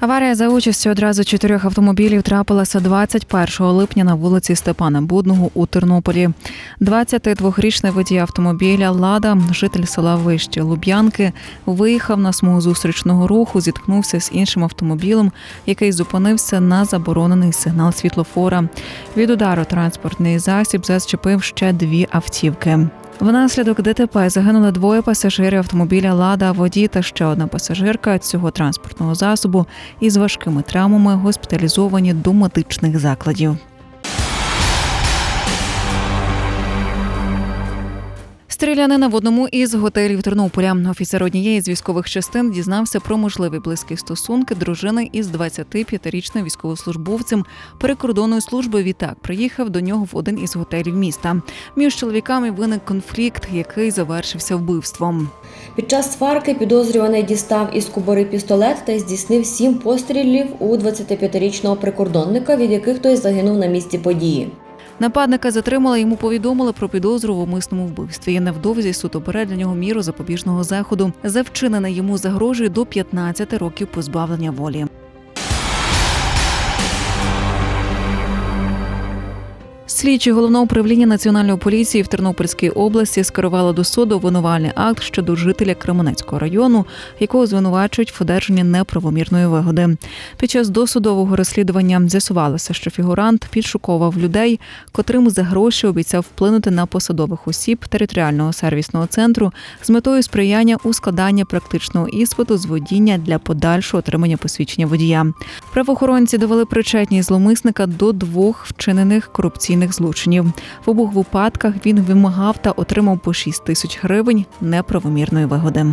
Аварія за участю одразу чотирьох автомобілів трапилася 21 липня на вулиці Степана Будного у Тернополі. 22-річний водій автомобіля Лада, житель села Вище Луб'янки, виїхав на смугу зустрічного руху, зіткнувся з іншим автомобілем, який зупинився на заборонений сигнал світлофора. Від удару транспортний засіб зачепив ще дві автівки. Внаслідок ДТП загинули двоє пасажирів автомобіля Лада, водій та ще одна пасажирка цього транспортного засобу із важкими травмами госпіталізовані до медичних закладів. Стрілянина в одному із готелів Тернополя. Офіцер однієї з військових частин дізнався про можливі близькі стосунки дружини із 25-річним військовослужбовцем прикордонної служби. Відтак приїхав до нього в один із готелів міста. Між чоловіками виник конфлікт, який завершився вбивством. Під час сварки підозрюваний дістав із кобури пістолет та здійснив сім пострілів у 25-річного прикордонника, від яких той загинув на місці події. Нападника затримали, йому повідомили про підозру в умисному вбивстві. І невдовзі суд обере для нього міру запобіжного заходу. За вчинене йому загрожує до 15 років позбавлення волі. Слідчі головного управління національної поліції в Тернопільській області скерували до суду обвинувальний акт щодо жителя Кременецького району, якого звинувачують в одержанні неправомірної вигоди. Під час досудового розслідування з'ясувалося, що фігурант підшуковував людей, котрим за гроші обіцяв вплинути на посадових осіб територіального сервісного центру з метою сприяння у складанні практичного іспиту з водіння для подальшого отримання посвідчення водія. Правоохоронці довели причетність зловмисника до двох вчинених корупційних злочинів. В обох випадках він вимагав та отримав по 6 тисяч гривень неправомірної вигоди.